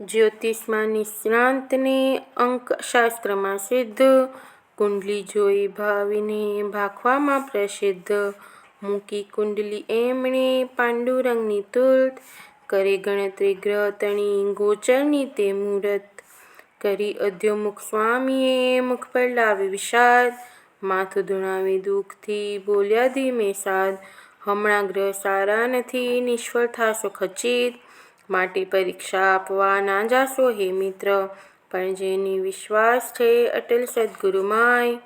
જ્યોતિષમાં નિષ્ણાંતને અંકશાસ્ત્રમાં સિદ્ધ, કુંડલી જોઈ ભાવીને ભાખવામાં પ્રસિદ્ધ. મૂકી કુંડલી એમણે પાંડુરંગની તુલત કરી ગણતરી ગ્રહ તણી ગોચરની તે મુહૂર્ત. કરી અધ્યોમુખ સ્વામીએ મુખ પર લાવી વિષાદ, માથું ધુણાવી દુઃખથી બોલ્યા ધીમે સાદ, હમણાં ગ્રહ સારા નથી નિષ્ફળ થાશો ખચિત, માટે પરીક્ષા આપવા ના જાશો હે મિત્ર. પણ જેની વિશ્વાસ છે અટલ સદગુરુમાય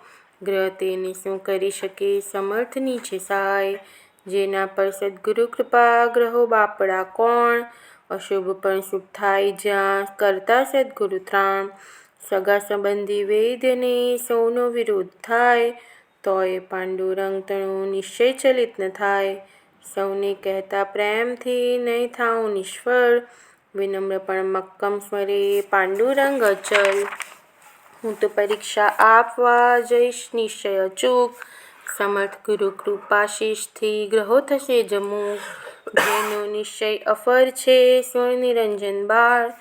ગ્રહ તેને શું કરી શકે સમર્થની છે સાય જેના પર સદ્ગુરુ કૃપા ગ્રહો બાપડા કોણ, અશુભ પણ શુભ થાય જ્યાં કરતા સદગુરુ ત્રાણ. સગા સંબંધી વૈદ્યને સૌનો વિરોધ થાય, તોય પાંડુરંગ તણું નિશ્ચય ચલિત ન થાય. સૌને કહેતા પ્રેમથી નહીં થાઉં નિષ્ફળ, વિનમ્ર પણ મક્કમ સ્વરે પાંડુરંગ અચલ. હું તો પરીક્ષા આપવા જઈશ નિશ્ચય અચૂક, સમર્થ ગુરુ કૃપાશીષથી ગ્રહો થશે જમુખ. જેનો નિશ્ચય અફર છે સુર નિરંજન બાળ,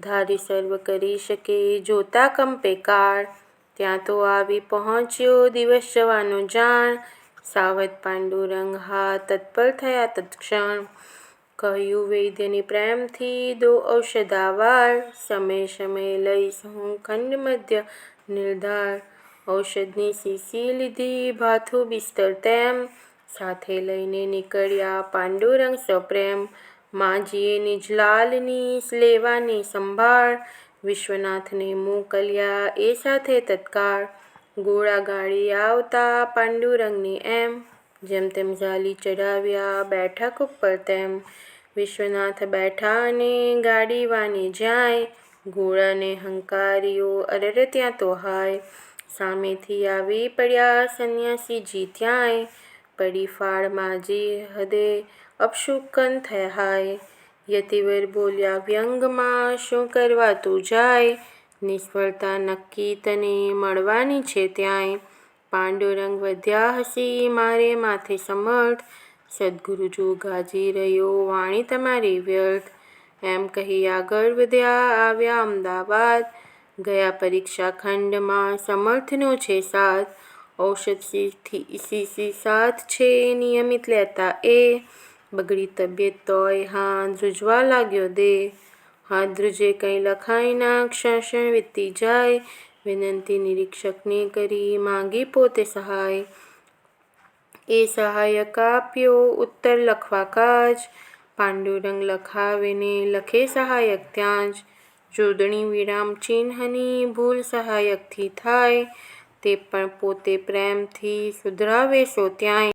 ધારી સર્વ કરી શકે જોતા કંપે કાળ. ત્યાં તો આવી પહોંચ્યો દિવસ જવાનો જાણ, સાવધ પાંડુરંગ હા તત્પર થયા તત્ક્ષણ. કહ્યું વૈદ્યની પ્રેમથી દો ઔષધાવાર, સમય સમયે લઈશ હું ખંડ મધ્ય નિર્ધાર. ઔષધની શીશી લીધી ભાથું બિસ્તર તેમ, સાથે લઈને નીકળ્યા પાંડુરંગ સપ્રેમ. માજીએ નિજલાલની લેવાની સંભાળ, વિશ્વનાથને મોકલ્યા એ સાથે તત્કાળ. ઘોડાગાડી આવતા પાંડુરંગની એમ, જેમ તેમ ઝાલી ચઢાવ્યા બેઠક ઉપર તેમ. વિશ્વનાથ બેઠા અને ગાડીવાને જાય, ઘોડાને હંકાર્યો અરર ત્યાં તો હાય. સામેથી આવી પડ્યા સંન્યાસીજી ત્યાંય, પડી ફાળમાં માજી હદે અપશુકન થયા. હાય યતિવર બોલ્યા વ્યંગમાં શું કરવા તું જાય, નિષ્ફળતા નક્કી તને મળવાની છે ત્યાંય. પાંડુરંગ વધ્યા હસી મારે માથે સમર્થ, સદ્ગુરુ જો ગાજી રહ્યો વાણી તમારી વ્યર્થ. એમ કહી આગળ વધ્યા આવ્યા અમદાવાદ, ગયા પરીક્ષા ખંડમાં સમર્થનો છે સાથ. ઔષધ સીસી સાથ છે નિયમિત લેતા એ, બગડી તબિયત તોય હા ઝૂઝવા લાગ્યો દેહ. હા ધ્રુજે કંઈ લખાઈ ના વીતી જાય, વિનંતી નિરીક્ષકને કરી માંગી પોતે સહાય. એ સહાયક આપ્યો ઉત્તર લખવા કાજ, પાંડુરંગ લખાવીને લખે સહાયક ત્યાં જ. જોડણી વિરામ ચિહ્નની ભૂલ સહાયકથી થાય, તે પણ પોતે પ્રેમથી સુધરાવે સો ત્યાંય.